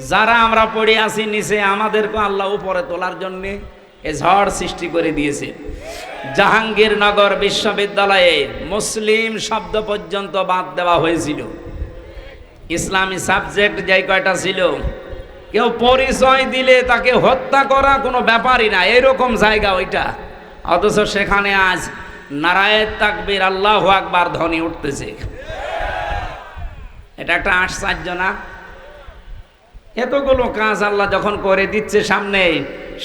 যারা আমরা পড়ে আছি নিচে, আমাদেরকে আল্লাহ উপরে তোলার জন্যে এ ঝড় সৃষ্টি করে দিয়েছে। জাহাঙ্গীরনগর বিশ্ববিদ্যালয়ে মুসলিম শব্দ পর্যন্ত বাদ দেওয়া হয়েছিল। ইসলামী সাবজেক্ট যেই কয়টা ছিল, কেউ পরিচয় দিলে তাকে হত্যা করা কোনো ব্যাপারই না, এরকম জায়গা ওইটা। অথচ সেখানে আজ নারায়ণ তাকবীর আল্লাহ আকবার ধ্বনি উঠতেছে। এটা একটা আশ্চর্য না? এতগুলো কাজ আল্লাহ যখন করে দিচ্ছে সামনে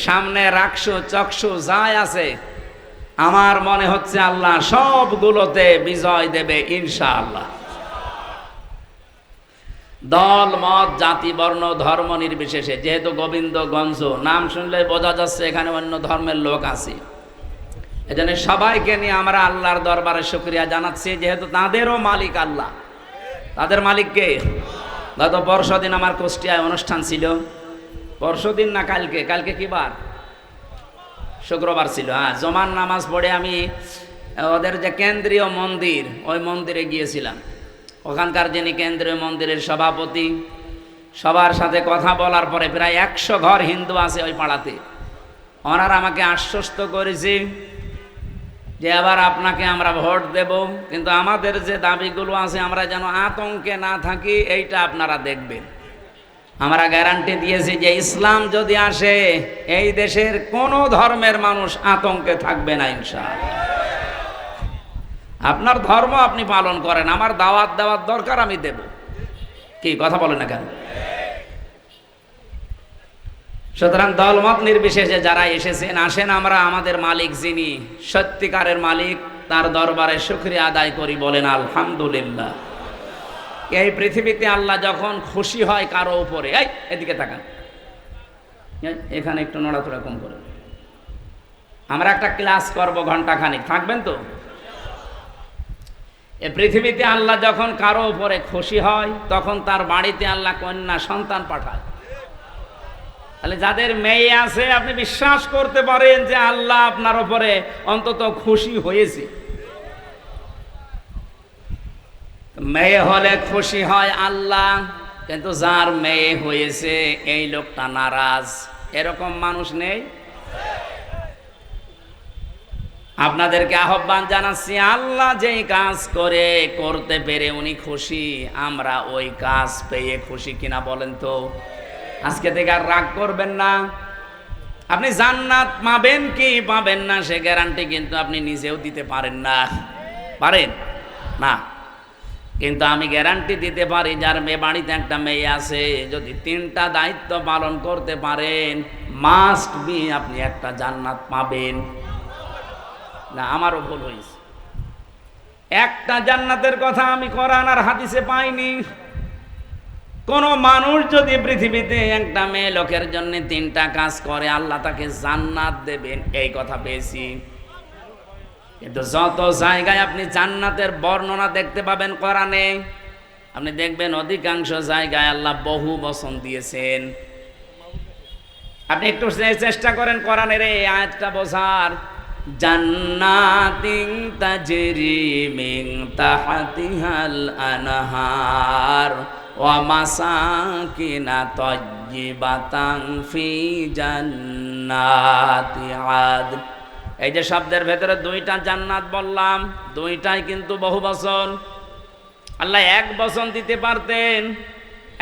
সামনে রাখছো চকশো যাই আছে, আমার মনে হচ্ছে আল্লাহ সবগুলোতে বিজয় দেবে ইনশাআল্লাহ। দল, মত, জাতি, বর্ণ, ধর্ম নির্বিশেষে, যেহেতু গোবিন্দগঞ্জ, নাম শুনলে বোঝা যাচ্ছে এখানে অন্য ধর্মের লোক আছে। এজন্য সবাইকে নিয়ে আমরা আল্লাহর দরবারে শুক্রিয়া জানাচ্ছি, যেহেতু তাদেরও মালিক আল্লাহ। তাদের মালিককে গত পরশু দিন আমার কুষ্টিয়ায় অনুষ্ঠান ছিল। পরশু দিন না কালকে? কালকে কি বার? শুক্রবার ছিল হ্যাঁ। জমান নামাজ পড়ে আমি ওদের যে কেন্দ্রীয় মন্দির, ওই মন্দিরে গিয়েছিলাম। ওখানকার যিনি কেন্দ্রীয় মন্দিরের সভাপতি, সবার সাথে কথা বলার পরে প্রায় একশো ঘর হিন্দু আছে ওই পাড়াতে। ওনারা আমাকে আশ্বস্ত করেছে যে আবার আপনাকে আমরা ভোট দেব, কিন্তু আমাদের যে দাবিগুলো আছে, আমরা যেন আতঙ্কে না থাকি, এইটা আপনারা দেখবেন। আমরা গ্যারান্টি দিয়েছি যে ইসলাম যদি আসে, এই দেশের কোনো ধর্মের মানুষ আতঙ্কে থাকবে না, ইনশাআল্লাহ। আপনার ধর্ম আপনি পালন করেন, আমার দাওয়াত দেওয়ার দরকার আমি দেব। কি, কথা বলেন না কেন? সুতরাং দলমত নির্বিশেষে যারা এসেছেন, আসেন আমরা আমাদের মালিক যিনি, সত্যিকারের মালিক, তার দরবারে শুক্রিয়া আদায় করি বলেন, আলহামদুলিল্লাহ। এই পৃথিবীতে আল্লাহ যখন খুশি হয় কারও উপরে, এই, এদিকে তাকান। এখানে একটু নড়াচড়া কম করে। আমরা একটা ক্লাস করব ঘণ্টা খানিক থাকবেন তো? এ পৃথিবীতে আল্লাহ যখন কারও উপরে খুশি হয়, তখন তার বাড়িতে আল্লাহ কন্যা সন্তান পাঠায়। তাহলে যাদের মেয়ে আছে, আপনি বিশ্বাস করতে পারেন যে আল্লাহ আপনার উপরে অন্তত খুশি হয়েছে। মেয়ে হলে খুশি হয় আল্লাহ, কিন্তু যার মেয়ে হয়েছে, এই লোকটা নারাজ। এরকম মানুষ নেই? আপনাদেরকে আহ্বান জানাচ্ছি, আল্লাহ যেই কাজ করে, করতে পেরে উনি খুশি, আমরা ওই কাজ পেয়ে খুশি কিনা বলেন তো? আজকে থেকে আর রাগ করবেন না। আপনি জান্নাত পাবেন কি পাবেন না, সে গ্যারান্টি কিন্তু আপনি নিজেও দিতে পারেন না। পারেন? না। কিন্তু আমি গ্যারান্টি দিতে পারি, যার মেয়ে বাড়িতে একটা মেয়ে আছে, যদি তিনটা দায়িত্ব পালন করতে পারেন মাস্ট বি আপনি একটা জান্নাত পাবেন। না, আমারও ভুল হয়েছে। একটা জান্নাতের কথা আমি করান আর হাদিসে পাইনি। কোন মানুষ যদি পৃথিবীতে একটা মেয়ে লোকের জন্য তিনটা কাজ করে, আল্লাহ তাকে জান্নাত দেবেন, এই কথা পেয়েছি। কিন্তু যত জায়গায় আপনি জান্নাতের বর্ণনা দেখতে পাবেন কোরআনে, আপনি দেখবেন অধিকাংশ জায়গায় আল্লাহ বহু বসন দিয়েছেন। আপনি একটু চেষ্টা করেন কোরআনের এই আয়াতটা বোঝার। জান্নাতিং তাজরি মিন তাহতিহাল আনহার। মাসাকিনা তাজ্জিবাতাং ফি জান্নাতি আদ এই যে শব্দের ভেতরে দুইটা জান্নাত বললাম, দুইটাই কিন্তু বহু বচন আল্লাহ এক বচন দিতে পারতেন,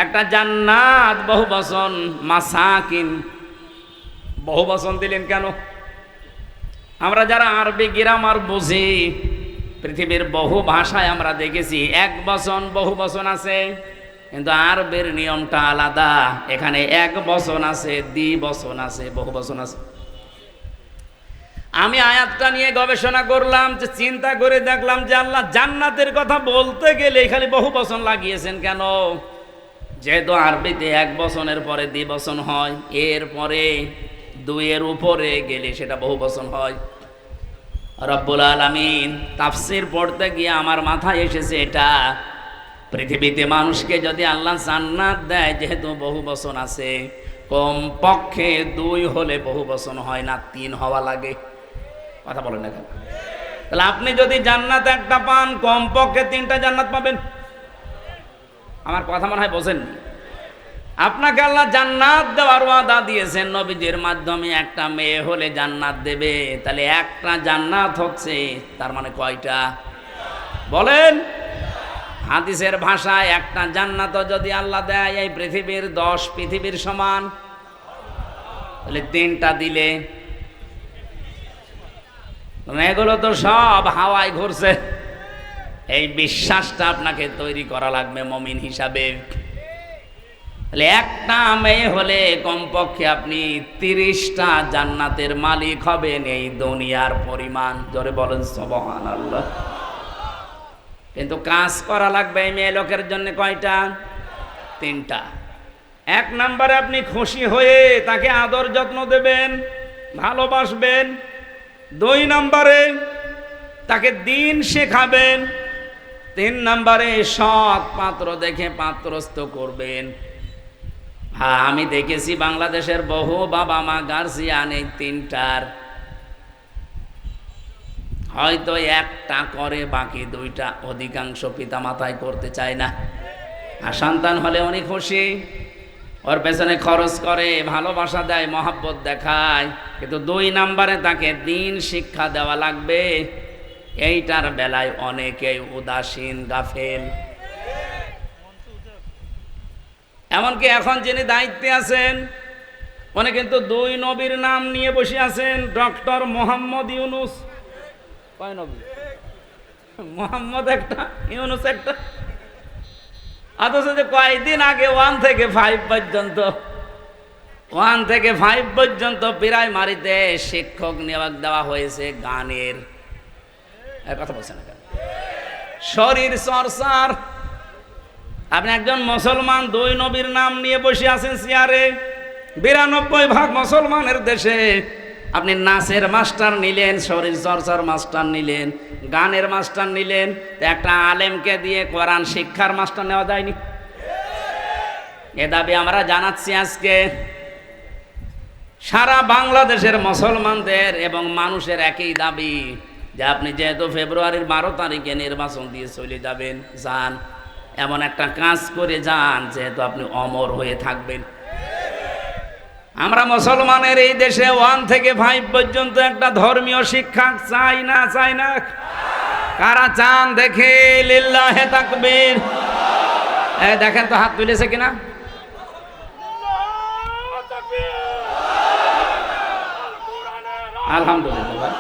একটা জান্নাত বহু বচন মাসাকিন। বহু বচন দিলেন কেন? আমরা যারা আরবি গ্রামার বুঝি, পৃথিবীর বহু ভাষায় আমরা দেখেছি, এক বচন বহু বচন আছে। কিন্তু আরবের নিয়মটা আলাদা। এখানে এক বচন আছে, দ্বি বচন আছে, বহু বচন আছে। আমি আয়াতটা নিয়ে গবেষণা করলাম, যে চিন্তা করে দেখলাম যে আল্লাহ জান্নাতের কথা বলতে গেলে খালি বহু বচন লাগিয়েছেন কেন? যেহেতু আরবিতে এক বচনের পরে দ্বি বচন হয়, এর পরে দুইয়ের উপরে গেলে সেটা বহু বচন হয়। রব্বুল আলমিন তাফসির পড়তে গিয়ে আমার মাথায় এসেছে এটা পৃথিবীতে মানুষকে যদি আল্লাহ জান্নাত দেয়, যেহেতু বহু বচন আছে কম পক্ষে দুই হলে বহু বচন হয় না, তিন হওয়া লাগে। কথা বলেন না তাহলে আপনি যদি জান্নাত একটা পান কম পক্ষে তিনটা জান্নাত পাবেন। আমার কথা মনে হয় বোঝেননি? আপনাকে আল্লাহ জান্নাত দেওয়ার ওয়াদা দিয়েছেন, নবীজির মাধ্যমে একটা মেয়ে হলে জান্নাত দেবে। তাহলে একটা জান্নাত হচ্ছে, তার মানে কয়টা? বলেন। হাদিসের ভাষায় একটা জান্নাত যদি আল্লাহ দেয়, এই পৃথিবীর দশ পৃথিবীর সমান। তাহলে তিনটা দিলে। এগুলো তো সব হাওয়ায় ঘুরছে। এই বিশ্বাসটা আপনাকে তৈরি করা লাগবে মমিন হিসাবে। তাহলে একটা মেয়ে হলে কমপক্ষে আপনি তিরিশটা জান্নাতের মালিক হবেন এই দুনিয়ার পরিমাণ। জোরে বলেন সবহান আল্লাহ কিন্তু কাজ করা লাগবে এই মেয়ে লোকের জন্য কয়টা? তিনটা। এক নম্বরে আপনি খুশি হয়ে তাকে আদর যত্ন দেবেন, ভালোবাসবেন। দুই নম্বরে তাকে দিন শেখাবেন। তিন নম্বরে সৎ পাত্র দেখে পাত্রস্থ করবেন। হ্যাঁ আমি দেখেছি বাংলাদেশের বহু বাবা মা গার্জিয়ান এই তিনটার হয়তো একটা করে, বাকি দুইটা অধিকাংশ পিতা মাতায় করতে চায় না। আর সন্তান হলে উনি খুশি। ওর পেছনে খরচ করে, ভালোবাসা দেয়, মহাব্বত দেখায়। কিন্তু দুই নাম্বারে তাকে দিন শিক্ষা দেওয়া লাগবে। এইটার বেলায় অনেকেই উদাসীন, গাফেল। এমনকি এখন যিনি দায়িত্বে আছেন, উনি কিন্তু দুই নবীর নাম নিয়ে বসে আছেন, ডক্টর মোহাম্মদ ইউনুস। কয়েকদিন আগে ওয়ান থেকে ফাইভ পর্যন্ত, ওয়ান থেকে ফাইভ পর্যন্ত শিক্ষক নিয়োগ দেওয়া হয়েছে গানের। কথা বলছেন শরীর চর্চার আপনি একজন মুসলমান, দুই নবীর নাম নিয়ে বসে আছেন চেয়ারে। বিরানব্বই ভাগ মুসলমানের দেশে আপনি নাচের মাস্টার নিলেন শরীর চর্চার মাস্টার নিলেন, গানের মাস্টার নিলেন একটা আলেমকে দিয়ে কোরআন শিক্ষার মাস্টার নেওয়া যায়নি? এ দাবি আমরা জানাচ্ছি আজকে। সারা বাংলাদেশের মুসলমানদের এবং মানুষের একই দাবি, যে আপনি যেহেতু ফেব্রুয়ারির বারো তারিখে নির্বাচন দিয়ে চলে যাবেন, যান, এমন একটা কাজ করে যান, যেহেতু আপনি অমর হয়ে থাকবেন। আমরা মুসলমানের এই দেশে ওয়ান থেকে ফাইভ পর্যন্ত একটা ধর্মীয় শিক্ষা চাই না চাই না। কারা চান দেখে, লিল্লাহে তাকবীর। দেখেন তো হাত তুলেছে কিনা? আলহামদুলিল্লাহ।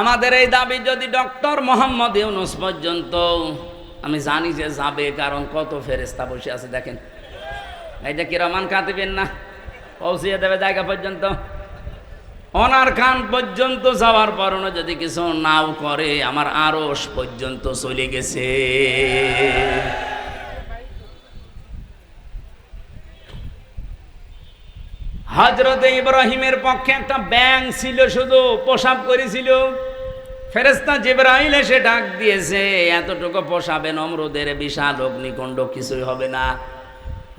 আমাদের এই দাবি যদি ডক্টর মোহাম্মদ ইউনুস পর্যন্ত আমি জানি যে যাবে, কারণ কত ফেরেস্তা বসে আছে, দেখেন। এইটা যে কিরমান কাঁদবেন না? পৌঁছিয়ে দেবে জায়গা পর্যন্ত। অনার খান পর্যন্ত যাওয়ার পরও যদি কিছু নাও করে, আমার আরস পর্যন্ত চলে গেছে। হজরত ইব্রাহিমের পক্ষে একটা ব্যাং ছিল শুধু পোশাক করেছিল। ফেরেস্তা জিব্রাইল এসে ডাক দিয়েছে, এতটুকু পোষাবে নমরুদের বিশাল অগ্নিকুণ্ড, কিছুই হবে না।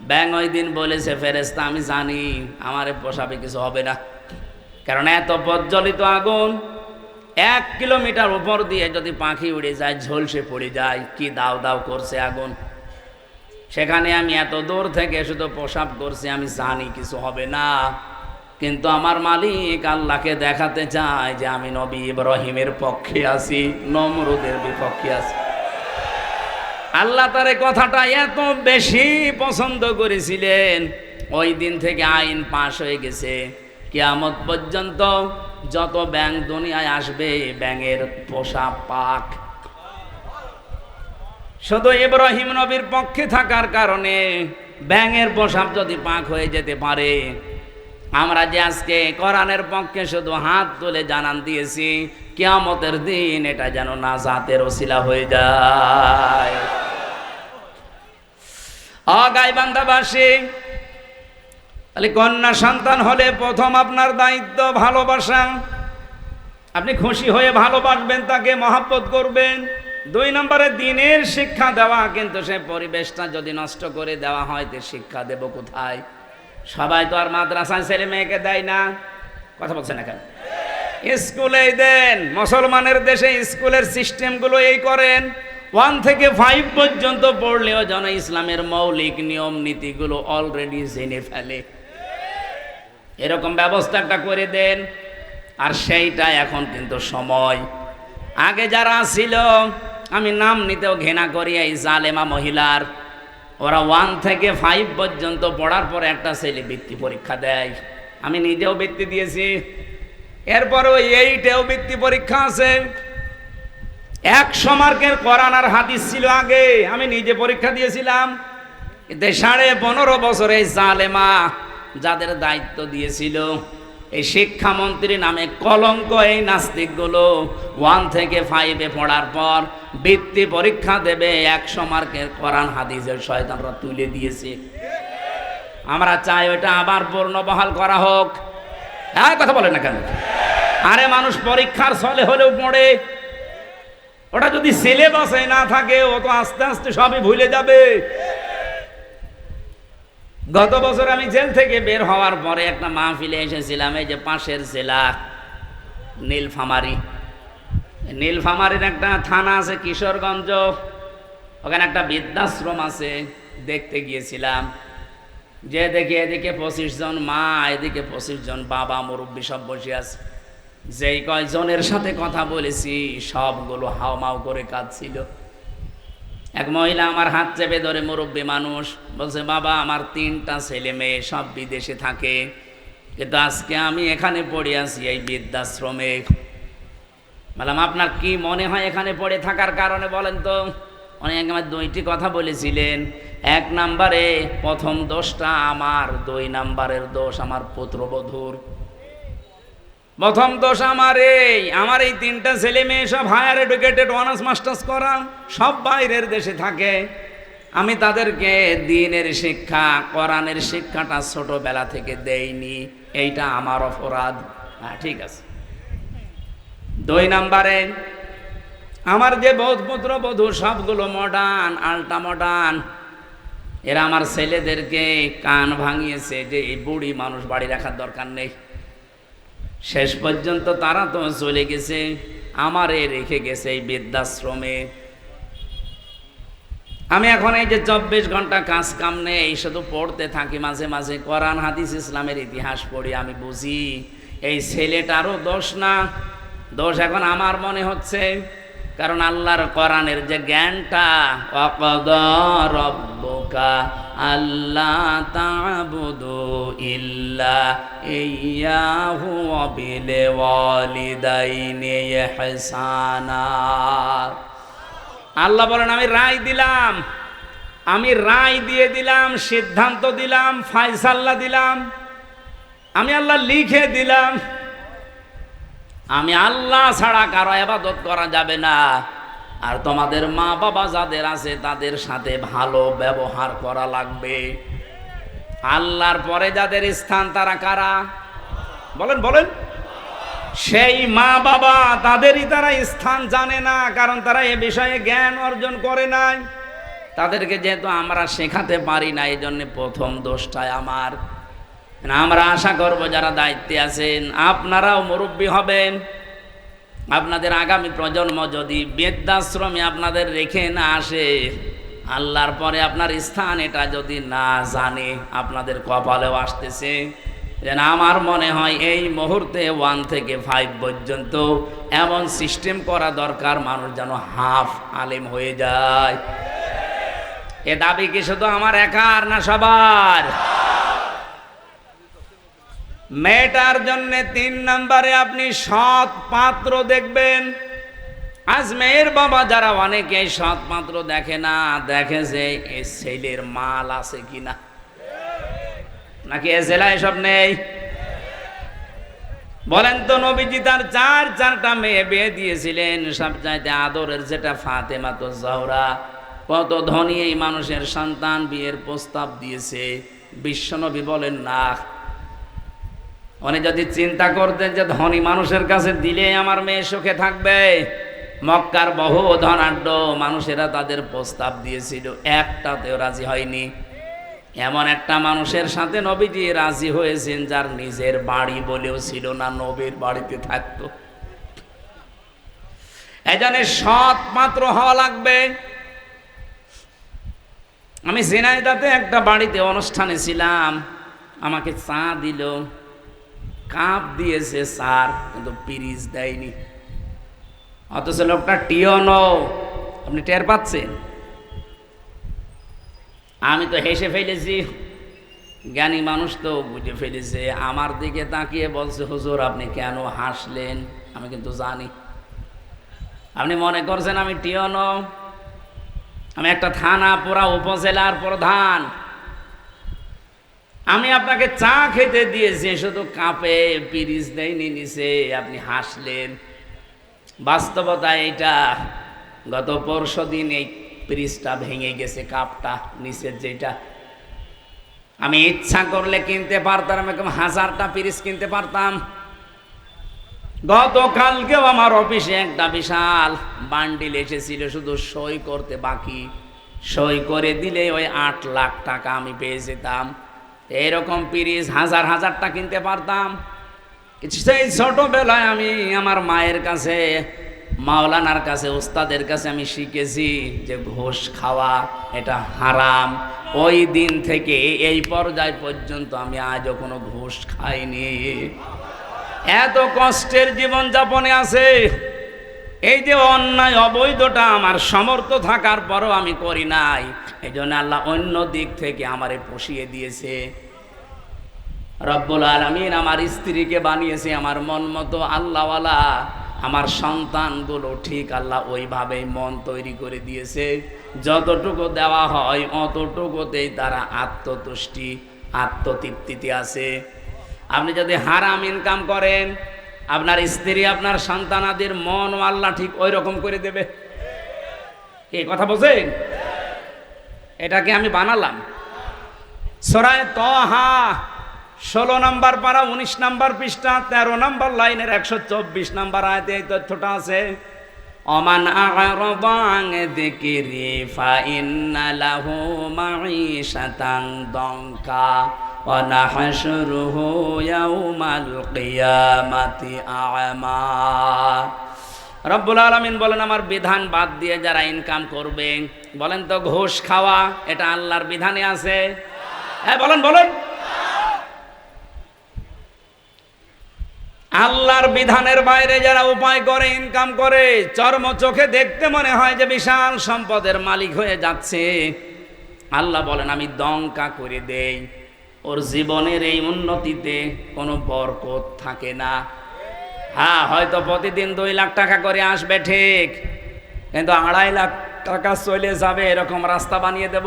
ব্যাং ওই দিন বলেছে ফেরেস্তা আমি জানি আমার পোষাবে কিছু হবে না। কারণ এত প্রজ্বলিত আগুন এক কিলোমিটার উপর দিয়ে যদি পাখি উড়ে যায়, ঝলসে পড়ে যায়, কি দাও দাও করছে আগুন? সেখানে আমি এত দূর থেকে শুধু প্রসাব করছি, আমি জানি কিছু হবে না। কিন্তু আমার মালিক আল্লাহকে দেখাতে চায় যে আমি নবী ইব্রাহিমের পক্ষে আছি, নমরুদের বিপক্ষে আছি। আল্লাহ তার কথাটা এত বেশি পছন্দ করেছিলেন, ওই দিন থেকে আইন পাশ হয়ে গেছে। কেয়ামত পর্যন্ত যত ব্যাং দুনিয়ায় আসবে ব্যাঙের পোষা পাক। শুধু ইব্রাহিম নবীর পক্ষে থাকার কারণে ব্যাঙের পোশাক যদি পাক হয়ে যেতে পারে আমরা যে আজকে কোরআনের পক্ষে শুধু হাত তুলে জানান দিয়েছি, কিয়ামতের দিন এটা যেন না জাতের ওসিলা হয়ে যায়। অগাই বান্দাবাসী, তাহলে কন্যা সন্তান হলে প্রথম আপনার দায়িত্ব ভালোবাসা। আপনি খুশি হয়ে ভালোবাসবেন, তাকে মহাব্বত করবেন। দুই নম্বরে দিনের শিক্ষা দেওয়া, কিন্তু সে পরিবেশটা যদি নষ্ট করে দেওয়া হয়, তো শিক্ষা দেব কোথায়? সবাই তো আর মাদ্রাসায় ছেলে মেয়েকে দেয় না। কথা বলছেন এখন স্কুলেই দেন। মুসলমানের দেশে স্কুলের সিস্টেমগুলো এই করেন। ওয়ান থেকে ফাইভ পর্যন্ত পড়লেও যেন ইসলামের মৌলিক নিয়ম নীতিগুলো অলরেডি জেনে ফেলে। এরকম ব্যবস্থা একটা করে দেন। আর সেইটা এখন কিন্তু সময়। আগে যারা ছিল, আমি নাম নিতেও ঘৃণা করি এই জালেমা মহিলার। ওরা ওয়ান থেকে ফাইভ পর্যন্ত পড়ার পরে একটা ছেলে বৃত্তি পরীক্ষা দেয়। আমি নিজেও বৃত্তি দিয়েছি। এরপরেও এইটেও বৃত্তি পরীক্ষা আছে। একশো মার্কের কোরআন আর হাদিস ছিল আগে। আমি নিজে পরীক্ষা দিয়েছিলাম। সাড়ে পনেরো বছরে জালেমা যাদের দায়িত্ব দিয়েছিল এই শিক্ষামন্ত্রী নামে কলঙ্ক এই নাস্তিকগুলো ওয়ান থেকে ফাইভে পড়ার পর বৃত্তি পরীক্ষা দেবে, একশো মার্কের কোরআন হাদিসের শয়তানরা তুলে দিয়েছে। আমরা চাই ওটা আবার পূর্ণ বহাল করা হোক। হ্যাঁ কথা বলে না কেন? আরে মানুষ পরীক্ষার ছলে হলেও পড়ে। ওটা যদি সিলেবাসে না থাকে, ও তো আস্তে আস্তে সবই ভুলে যাবে। গত বছর আমি জেল থেকে বের হওয়ার পরে একটা মাহফিলে এসেছিলাম, এই যে পাশের জেলা নীলফামারি। নীলফামারির একটা থানা আছে কিশোরগঞ্জ, ওখানে একটা বৃদ্ধাশ্রম আছে, দেখতে গিয়েছিলাম। যে দেখি এদিকে পঁচিশ জন মা, এদিকে পঁচিশ জন বাবা মুরব্বী সব বসে আছে। যেই কয়জনের সাথে কথা বলেছি, সবগুলো হাওমাও করে কাঁদছিল। এক মহিলা আমার হাত চেপে ধরে, মুরব্বী মানুষ, বলছে, বাবা, আমার তিনটা ছেলে মেয়ে সব বিদেশে থাকে, কিন্তু আজকে আমি এখানে পড়ে আছি এই বৃদ্ধাশ্রমে। বললাম, আপনার কি মনে হয় এখানে পড়ে থাকার কারণে বলেন তো? অনেক আমার দুইটি কথা বলেছিলেন। এক নাম্বারে, প্রথম দোষটা আমার, দুই নাম্বারের দোষ আমার পুত্রবধূর। প্রথম দোষ আমার এই। আমার এই তিনটা ছেলে মেয়ে সব হায়ার এডুকেটেড অনার্স মাস্টার্স করা। সব বাইরের দেশে থাকে। আমি তাদেরকে দিনের শিক্ষা, কোরআনের শিক্ষাটা ছোটবেলা থেকে দেইনি। এইটা আমার অপরাধ। হ্যাঁ ঠিক আছে। দুই নাম্বারে, আমার যে বোধপুত্র বধূ সবগুলো মডার্ন আল্ট্রা মডার্ন এরা আমার ছেলেদেরকে কান ভাঙিয়েছে যে এই বুড়ি মানুষ বাড়ি রাখার দরকার নেই। শেষ পর্যন্ত তারা তো চলে গেছে, আমারে রেখে গেছে এই বৃদ্ধাশ্রমে। আমি এখন এই যে চব্বিশ ঘণ্টা কাজ কাম নেই, এই শুধু পড়তে থাকি, মাঝে মাঝে কোরআন, হাদিস, ইসলামের ইতিহাস পড়ি, আমি বুঝি। এই ছেলেটারও দোষ না, দোষ এখন আমার মনে হচ্ছে, কারণ আল্লাহর কোরআনের যে জ্ঞানটা অকদ রব্বকা আল্লাহ তাবুদু ইল্লা ইয়াহু বিল ওয়ালিদাইনি ইহসানা। আল্লাহ বলেন, আমি রায় দিলাম। আমি রায় দিয়ে দিলাম, সিদ্ধান্ত দিলাম ফাইসাল্লা দিলাম। আমি আল্লাহ লিখে দিলাম। আমি আল্লাহ ছাড়া কারও আবাদত করা যাবে না। আর তোমাদের মা বাবা যাদের আছে তাদের সাথে ভালো ব্যবহার করা লাগবে। আল্লাহর পরে যাদের স্থান তারা কারা? বলেন বলেন। সেই মা বাবা তাদেরই তারা স্থান জানে না, কারণ তারা এ বিষয়ে জ্ঞান অর্জন করে নাই। তাদেরকে যেহেতু আমরা শেখাতে পারি না এই জন্য প্রথম দোষটায় আমার। আমরা আশা করব যারা দায়িত্বে আছেন, আপনারাও মুরব্বী হবেন। আপনাদের আগামী প্রজন্ম যদি বৃদ্ধাশ্রমে আপনাদের রেখে না আসে, আল্লাহর পরে আপনার স্থান এটা যদি না জানে, আপনাদের কপালেও আসতেছে। যেন আমার মনে হয় এই মুহূর্তে ওয়ান থেকে ফাইভ পর্যন্ত এমন সিস্টেম করা দরকার, মানুষ যেন হাফ আলেম হয়ে যায়। এ দাবি কি শুধু আমার একার না সবার? মেয়েটার জন্য তিন নম্বরে আপনি সৎ পাত্র দেখবেন। আজ মেয়ের বাবা যারা অনেকে সৎ পাত্র দেখে না, দেখে যে এ ছেলের মাল আছে কিনা। নাকি এ জেলা এসব নেই? বলেন তো নবীজি, তার চার চারটা মেয়ে বিয়ে দিয়েছিলেন। সব চাইতে আদরের যেটা ফাতেমা তো জহরা। কত ধনী এই মানুষের সন্তান বিয়ের প্রস্তাব দিয়েছে। বিশ্বনবী বলেন, না উনি যদি চিন্তা করতেন যে ধনী মানুষের কাছে দিলে আমার মেয়ে সুখে থাকবে। মক্কার বহু ধনাঢ্য মানুষেরা তাদের প্রস্তাব দিয়েছিল, একটাতেও রাজি হয়নি। এমন একটা মানুষের সাথে নবীজি রাজি হয়েছেন যার নিজের বাড়ি বলেও ছিল না, নবীর বাড়িতে থাকতো। এই জন্য সৎ মাত্র হওয়া লাগবে। আমি ঝিনাইদাতে একটা বাড়িতে অনুষ্ঠানে ছিলাম, আমাকে চা দিল। কাপ দিয়েছে, স্যার, কিন্তু পিরিজ দেয়নি। অথচ লোকটা টিও টিয়নো আপনি টের পাচ্ছেন? আমি তো হেসে ফেলেছি। জ্ঞানী মানুষ তো বুঝে ফেলেছে। আমার দিকে তাকিয়ে বলছে, হুজুর, আপনি কেন হাসলেন? আমি কিন্তু জানি। আপনি মনে করছেন আমি টিয়নো আমি একটা থানা, পুরা উপজেলার প্রধান। আমি আপনাকে চা খেতে দিয়েছি শুধু কাপে পিরিজ দেয়নি নিচে, আপনি হাসলেন। বাস্তবতা এটা গত পরশু দিন এই পিরিজটা ভেঙে গেছে, কাপটা নিচের যেটা। আমি ইচ্ছা করলে কিনতে পারতাম, এরকম হাজারটা পিরিজ কিনতে পারতাম। গতকালকেও আমার অফিসে একটা বিশাল বান্ডিল এসেছিল, শুধু সই করতে বাকি। সই করে দিলে ওই আট লাখ টাকা আমি পেয়ে যেতাম। এরকম পিরিজ হাজার হাজারটা কিনতে পারতাম। সেই ছোটবেলায় আমি আমার মায়ের কাছে, মাওলানার কাছে ওস্তাদের কাছে আমি শিখেছি যে ঘোষ খাওয়া এটা হারাম। ওই দিন থেকে এই পর্যায় পর্যন্ত আমি আজও কোনো ঘোষ খাইনি। এত কষ্টের জীবন যাপনে আছে। এই যে অন্যায় অবৈধটা আমার সমর্থ থাকার পরও আমি করি নাই। এই জন্য আল্লাহ অন্য দিক থেকে আমারে পুষিয়ে দিয়েছে। রব্বুল আলমিন আমার স্ত্রীকে বানিয়েছে, আমার মন মতো আল্লাহওয়ালা। আমার সন্তানগুলো ঠিক আল্লাহ ওইভাবেই মন তৈরি করে দিয়েছে। যতটুকু দেওয়া হয় অতটুকুতেই তারা আত্মতুষ্টি, আত্মতৃপ্তিতে আছে। আপনি যদি হারাম ইনকাম করেন, আপনার স্ত্রী, আপনার সন্তানাদের মন আল্লাহ ঠিক ওই রকম করে দেবে। এই কথা বোঝেন এটাকে আমি বানালাম। সরায় তহা ষোলো নম্বর পারা, উনিশ নম্বর পৃষ্ঠা, তেরো নম্বর লাইনের একশো চব্বিশ নম্বর আয়তে এই তথ্যটা আছে। অমান আরবাং দিকিরি ফা ইন্না লাহু মাঈশাতান দঙ্কা নাহশুরুহু ইয়াউমাল কিয়ামাতি আ'মা। রব্বুল আলমিন বলেন, আমার বিধান বাদ দিয়ে যারা ইনকাম করবে, বলেন তো ঘোষ খাওয়া, এটা আল্লাহর বিধানে আছে? হ্যাঁ বলেন বলেন। আল্লাহর বিধানের বাইরে যারা উপায় করে ইনকাম করে, চর্ম চোখে দেখতে মনে হয় যে বিশাল সম্পদের মালিক হয়ে যাচ্ছে। আল্লাহ বলেন, আমি দঙ্কা করে দেই। ওর জীবনের এই উন্নতিতে কোনো বরকত থাকে না। হ্যাঁ হয়তো প্রতিদিন দুই লাখ টাকা করে আসবে ঠিক, কিন্তু আড়াই লাখ টাকা চলে যাবে, এরকম রাস্তা বানিয়ে দেব।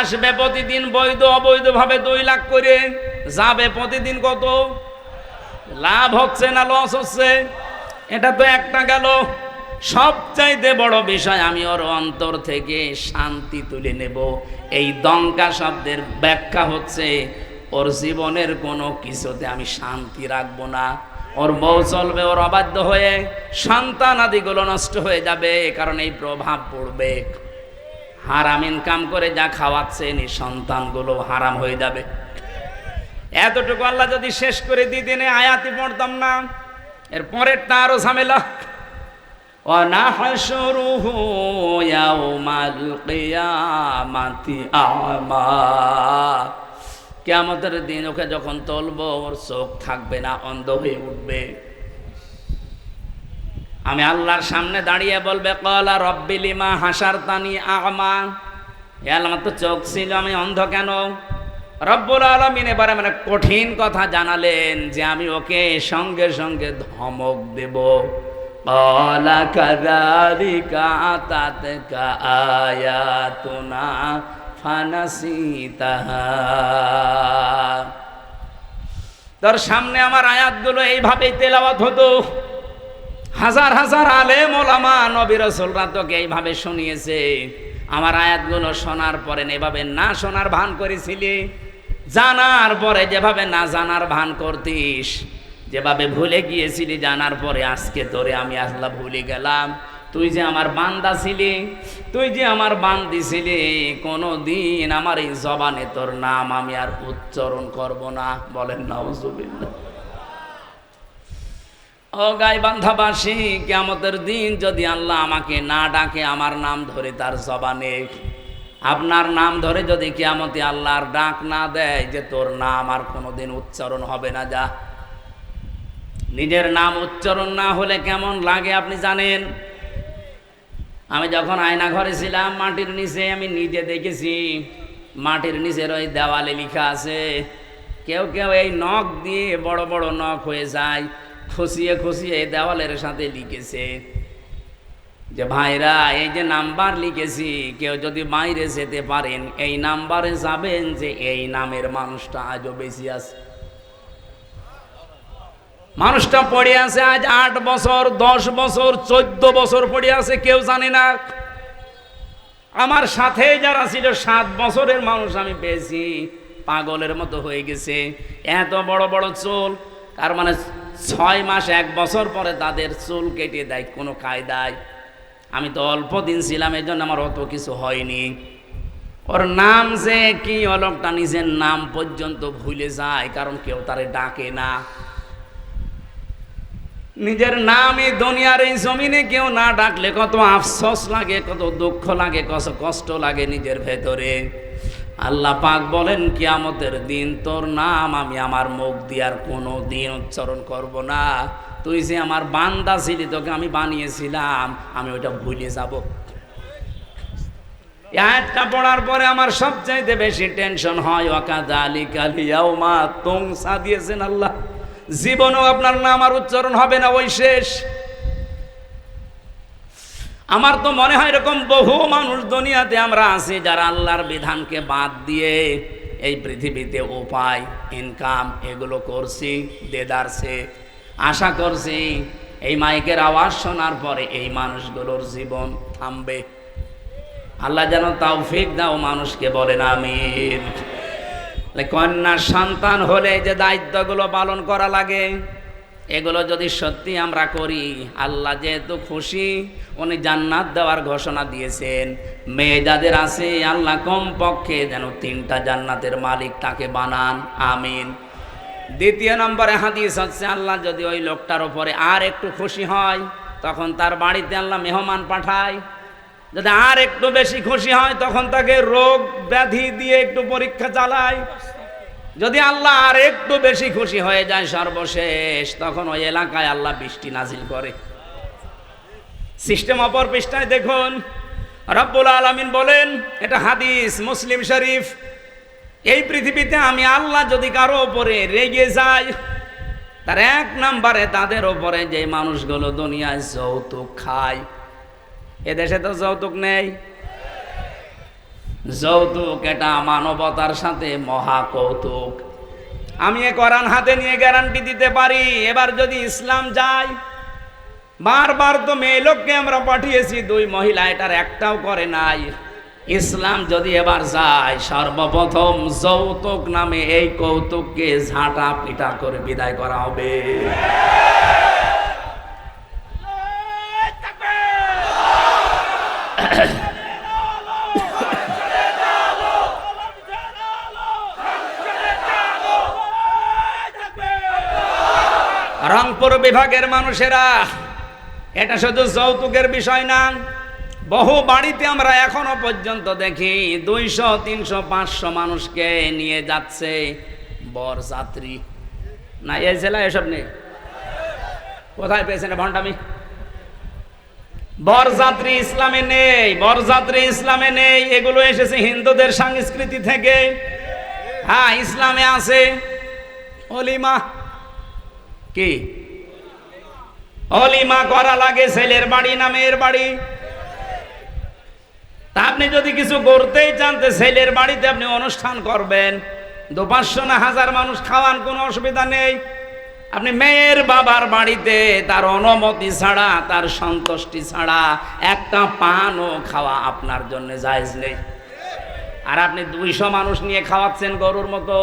আসবে প্রতিদিন বৈধ, অবৈধভাবে দুই লাখ করে। যাবে প্রতিদিন কত? লাভ হচ্ছে না লস হচ্ছে? এটা তো একটা গেল। সবচাইতে বড় বিষয়, আমি ওর অন্তর থেকে শান্তি তুলে নেব। এই দঙ্কা শব্দের ব্যাখ্যা হচ্ছে, ওর জীবনের কোনো কিছুতে আমি শান্তি রাখব না। ওর বউ চলবে, ওর অবাধ্য হয়ে সন্তান আদিগুলো নষ্ট হয়ে যাবে কারণ এই প্রভাব পড়বে। হারাম ইনকাম করে যা খাওয়াচ্ছেন, এই সন্তানগুলো হারাম হয়ে যাবে। এতটুকু আল্লাহ যদি শেষ করে দিতেন আয়াতি পড়তাম না এর পরেরটা আরো ঝামেলা ونحشره يوم القيامة أعمى কেয়ামতের দিন ওকে যখন তলবো ওর চোখ থাকবে না অন্ধ হয়ে উঠবে আমি আল্লাহর সামনে দাঁড়িয়ে বলবে কলা রব্বিলিমা হাসার তানি আমা এ আমার তো চোখ ছিল আমি অন্ধ কেন রব্বুল আলমিন এবারে মানে কঠিন কথা জানালেন যে আমি ওকে সঙ্গে সঙ্গে ধমক দেব। কলা তার সামনে আমার আয়াতগুলো এইভাবেই তেলাওয়াত হতো। হাজার হাজার আলেম ওলামা নবির সোলরা তোকে এইভাবে শুনিয়েছে। আমার আয়াতগুলো শোনার পরে এভাবে না শোনার ভান করেছিলি? জানার পরে যেভাবে না জানার ভান করতিস, যেভাবে ভুলে গিয়েছিলি জানার পরে আজকে তোরে আমি আসলা ভুলে গেলাম। তুই যে আমার বান্দা ছিলি, তুই যে আমার বান্দি ছিলি কোনো দিন আমার এই জবানে তোর নাম আমি আর উচ্চারণ করব না। বলেন, নাউজুবিল্লাহ। ও গাই বান্ধাবাসী কেমতের দিন যদি আল্লাহ আমাকে না ডাকে, আমার নাম ধরে তার জবানে আপনার নাম ধরে যদি কেয়ামতে আল্লাহর ডাক না দেয় যে তোর নাম আর কোনোদিন উচ্চারণ হবে না যা। নিজের নাম উচ্চারণ না হলে কেমন লাগে আপনি জানেন? আমি যখন আয়না ঘরে ছিলাম, মাটির নিচে আমি নিজে দেখেছি, মাটির নিচের ওই দেওয়ালে লিখা আছে, কেউ কেউ এই নখ দিয়ে বড় বড় নখ হয়ে যায় খুশিয়ে খুশিয়ে দেওয়ালের সাথে লিখেছে। যে ভাইরা, এই যে নাম্বার লিখেছি, কেউ যদি বাইরে যেতে পারেন, এই নাম্বারে যাবেন যে এই নামের মানুষটা আজও বেশি আছে। মানুষটা পড়ে আছে আজ আট বছর, দশ বছর, চোদ্দ বছর পড়ে আছে, কেউ জানে না। আমার সাথে যারা ছিল, সাত বছরের মানুষ আমি পেয়েছি। পাগলের মতো হয়ে গেছে। এত বড় বড় চুল, তার মানে ছয় মাস, এক বছর পরে তাদের চুল কেটে দেয় কোনো কায়দায়। আমি তো অল্প দিন ছিলাম, এই জন্য আমার অত কিছু হয়নি। ওর নাম যে কি অলকটা নিজের নাম পর্যন্ত ভুলে যায়, কারণ কেউ তারে ডাকে না। নিজের নামে দুনিয়ার এই জমিনে কেউ না ডাকলে কত আফসোস লাগে, কত দুঃখ লাগে, কত কষ্ট লাগে নিজের ভেতরে। আল্লাহ পাক বলেন, কিয়ামতের দিন তোর নাম আমি আমার মুখ দিয়ার কোনো দিন উচ্চারণ করব না। তুই যে আমার বান্দা ছিলি, তোকে আমি বানিয়েছিলাম, আমি ওইটা ভুলে যাব। পড়ার পরে আমার সবচাইতে বেশি টেনশন হয় ওয়াকাদা আলী কালিয়াও মা তুং দিয়েছেন আল্লাহ। জীবনেও আপনার নাম আর উচ্চারণ হবে না, ওই শেষ। আমার তো মনে হয় এরকম বহু মানুষ দুনিয়াতে আমরা আছি, যারা আল্লাহর বিধানকে বাদ দিয়ে এই পৃথিবীতে উপায়, ইনকাম, এগুলো করছি, দেদারছে। আশা করছি এই মাইকের আওয়াজ শোনার পরে এই মানুষগুলোর জীবন থামবে। আল্লাহ যেন তাওফিক দাও মানুষকে বলেন, আমিন। কন্যা সন্তান হলে যে দায়িত্বগুলো পালন করা লাগে, এগুলো যদি সত্যি আমরা করি, আল্লাহ যেহেতু খুশি, উনি জান্নাত দেওয়ার ঘোষণা দিয়েছেন। মেয়ে যাদের আছে, আল্লাহ কম পক্ষে যেন তিনটা জান্নাতের মালিক তাকে বানান, আমিন। দ্বিতীয় নম্বরে হাদিস হচ্ছে, আল্লাহ যদি ওই লোকটার ওপরে আর একটু খুশি হয়, তখন তার বাড়িতে আল্লাহ মেহমান পাঠায়। যদি আর একটু বেশি খুশি হয়, তখন তাকে রোগ ব্যাধি দিয়ে একটু পরীক্ষা চালায়। যদি আল্লাহ আর একটু বেশি খুশি হয়ে যায় সর্বশেষ, তখন ওই এলাকায় আল্লাহ বৃষ্টি নাজিল করে। সিস্টেম অপর পৃষ্ঠায় দেখুন, রব্বুল আলমিন বলেন, এটা হাদিস মুসলিম শরীফ। এই পৃথিবীতে আমি আল্লাহ যদি কারও ওপরে রেগে যাই, তার এক নাম্বারে তাদের ওপরে যে মানুষগুলো দুনিয়ায় যৌতুক খায়। এদেশে তো যৌতুক নেই। যৌতুক এটা মানবতার সাথে মহা কৌতুক আমি এ কোরআন হাতে নিয়ে গ্যারান্টি দিতে পারি, এবার যদি ইসলাম যায়, বারবার তো মেয়ে লোককে আমরা পাঠিয়েছি, দুই মহিলা এটার একটাও করে নাই। ইসলাম যদি এবার যায়, সর্বপ্রথম যৌতুক নামে এই কৌতুককে ঝাঁটা পিটা করে বিদায় করা হবে। রংপুর বিভাগের মানুষেরা, এটা শুধু যৌতুকের বিষয় না বহু বাড়িতে আমরা এখনও পর্যন্ত দেখি দুইশো, তিনশো, পাঁচশো মানুষকে নিয়ে যাচ্ছে বর যাত্রী। না, এই জেলা এসব নেই। কোথায় পেয়েছেন ভণ্ডামি? বরযাত্রী ইসলামে নেই বরযাত্রী ইসলামে নেই, এগুলো এসেছে হিন্দুদের সংস্কৃতি থেকে। হ্যাঁ ইসলামে আছে। অলিমা, কি? অলিমা করা লাগে, ছেলের বাড়ি না মেয়ের বাড়ি? আপনি যদি কিছু করতেই চান ছেলের বাড়িতে আপনি অনুষ্ঠান করবেন, দু পাঁচশো না হাজার মানুষ খাওয়ান, কোনো অসুবিধা নেই। আপনি মেয়ের বাবার বাড়িতে তার অনুমতি ছাড়া, তার সন্তুষ্টি ছাড়া একটা পানও খাওয়া আপনার জন্য জায়জ নেই। আর আপনি দুইশো মানুষ নিয়ে খাওয়াচ্ছেন গরুর মতো।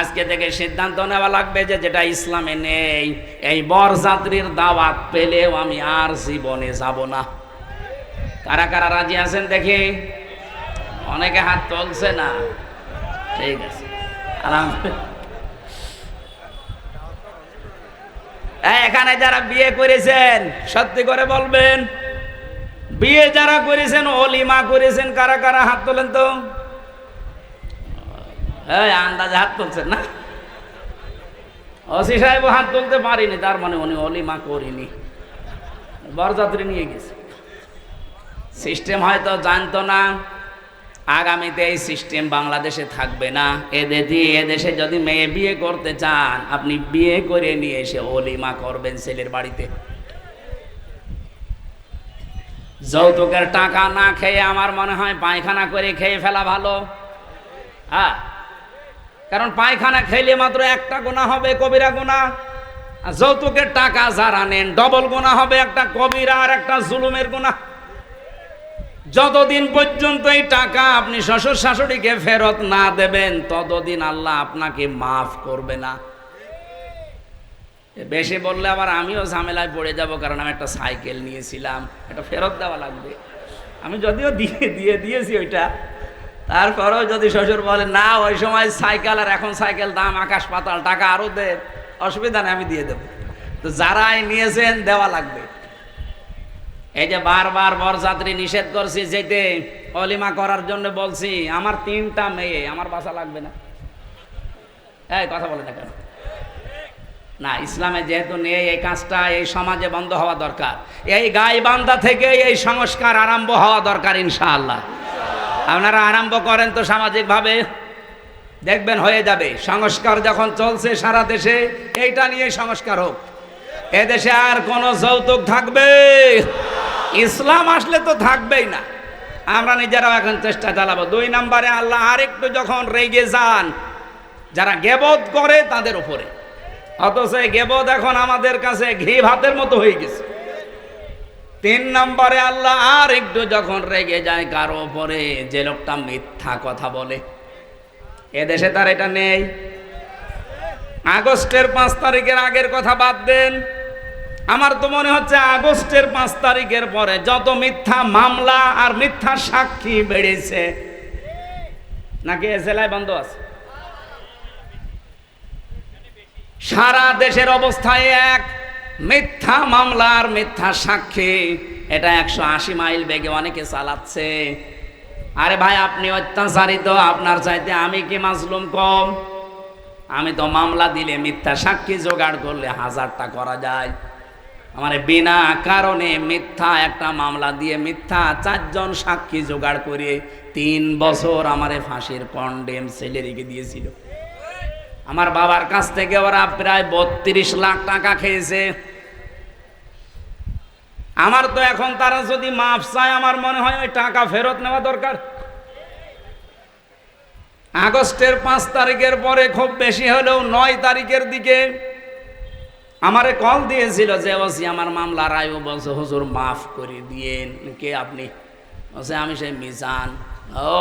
আজকে থেকে সিদ্ধান্ত নেওয়া লাগবে যে যেটা ইসলামে নেই, এই বরযাত্রীর দাওয়াত পেলেও আমি আর জীবনে যাব না। কারা কারা রাজি আছেন দেখি? অনেকে হাত তুলছে না। ঠিক আছে। এখানে যারা বিয়ে করেছেন, সত্যি করে বলবেন, বিয়ে যারা করেছেন, অলিমা করেছেন, কারা কারা হাত তোলেন তো? এই, আন্দাজে হাত তুলছেন না? অসি সাহেব হাত তুলতে পারিনি, তার মানে উনি অলিমা করিনি। বরযাত্রী নিয়ে গেছে। সিস্টেম হয়তো জানতো না। আগামীতে এই সিস্টেম বাংলাদেশে থাকবে না। এদের দিয়ে এদেশে যদি মেয়ে বিয়ে করতে চান, আপনি বিয়ে করে নিয়ে এসে অলিমা করবেন ছেলের বাড়িতে। যৌতুকের টাকা না খেয়ে আমার মনে হয় পায়খানা করে খেয়ে ফেলা ভালো। হ্যাঁ। কারণ পায়খানা খেলে মাত্র একটা গোনা হবে, কবিরা গোনা যৌতুকের টাকা যারা নেন ডবল গোনা হবে, একটা কবিরা আর একটা জুলুমের গোনা যতদিন পর্যন্ত এই টাকা আপনি শ্বশুর শাশুড়িকে ফেরত না দেবেন, ততদিন আল্লাহ আপনাকে মাফ করবে না। বেশি বললে আবার আমিও ঝামেলায় পড়ে যাব কারণ আমি একটা সাইকেল নিয়েছিলাম, এটা ফেরত দেওয়া লাগবে। আমি যদিও দিয়ে দিয়ে দিয়েছি ওইটা, তারপরেও যদি শ্বশুর বলে, না, ওই সময় সাইকেল আর এখন সাইকেল দাম, আকাশ পাতাল, টাকা আরও দে, অসুবিধা নেই, আমি দিয়ে দেবো। তো যারাই নিয়েছেন দেওয়া লাগবে। এই যে বারবার বরযাত্রী নিষেধ করছি যেতে, অলিমা করার জন্য বলছি, আমার তিনটা মেয়ে, আমার বাসা লাগবে না। এই, কথা বলে না কেন? না, ইসলামে যেহেতু নেই, এই কাজটা এই সমাজে বন্ধ হওয়া দরকার। এই গাইবান্ধা থেকে এই সংস্কার আরম্ভ হওয়া দরকার, ইনশাআল্লাহ। আপনারা আরম্ভ করেন তো সামাজিকভাবে, দেখবেন হয়ে যাবে। সংস্কার যখন চলছে সারা দেশে, এইটা নিয়ে সংস্কার হোক। এদেশে আর কোনো যৌতুক থাকবে। ইসলাম আসলে তো থাকবেই না। আমরা নিজেরাও এখন চেষ্টা চালাবো। দুই নম্বরে আল্লাহ আরেকটু যখন রেগে যান, যারা গেবদ করে তাদের উপরে। অথচ গেবদ এখন আমাদের কাছে ঘি ভাতের মতো হয়ে গেছে। তিন নম্বরে আল্লাহ আর একটু যখন রেগে যায়, কারও ওপরে যে লোকটা মিথ্যা কথা বলে। এদেশে তার এটা নেই। আগস্টের পাঁচ তারিখের আগের কথা বাদ দেন। আমার তো মনে হচ্ছে আগস্টের পাঁচ তারিখের পরে যত মিথ্যা মামলা আর মিথ্যা সাক্ষী বেড়েছে। নাকি জেলায় বন্ধ আছে? সারা দেশের অবস্থায় এক, মিথ্যা মামলা আর মিথ্যা সাক্ষী। এটা একশো আশি মাইল বেগে অনেকে চালাচ্ছে। আরে ভাই, আপনি অত্যাচারিত, আপনার চাইতে আমি কি মাজলুম কম? আমি তো মামলা দিলে মিথ্যা সাক্ষী জোগাড় করলে হাজারটা করা যায়। আমার বিনা কারণে মিথ্যা একটা মামলা দিয়ে মিথ্যা চারজন সাক্ষী জোগাড় করে তিন বছর আমারে ফাঁসির কন্ডেম ছেলে রেখে দিয়েছিল। আমার বাবার কাছ থেকে ওরা প্রায় বত্রিশ লাখ টাকা খেয়েছে। আমার তো এখন তারা যদি মাফ চায়, আমার মনে হয় ওই টাকা ফেরত নেওয়া দরকার। আগস্টের পাঁচ তারিখের পরে খুব বেশি হলেও নয় তারিখের দিকে আমারে কল দিয়েছিল যে, ওসি, আমার মামলা রায় বলছে, হুজুর, মাফ করে দিয়েন। কে আপনি? বলছে, আমি সেই মিজান। ও,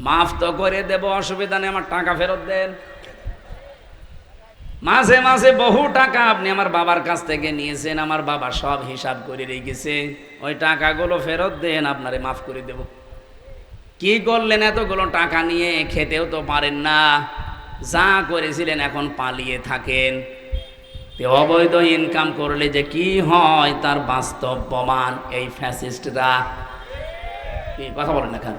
মাফ তো করে দেব, অসুবিধা নেই, আমার টাকা ফেরত দেন। মাঝে মাঝে বহু টাকা আপনি আমার বাবার কাছ থেকে নিয়েছেন, আমার বাবা সব হিসাব করে রেখেছে। ওই টাকাগুলো ফেরত দেন, আপনারে মাফ করে দেব। কি করলেন এতগুলো টাকা নিয়ে, খেতেও তো পারেন না। যা করেছিলেন, এখন পালিয়ে থাকেন। অবৈধ ইনকাম করলে যে কি হয়, তার বাস্তব প্রমাণ এই ফ্যাসিস্টরা। কথা বলেন না কেন?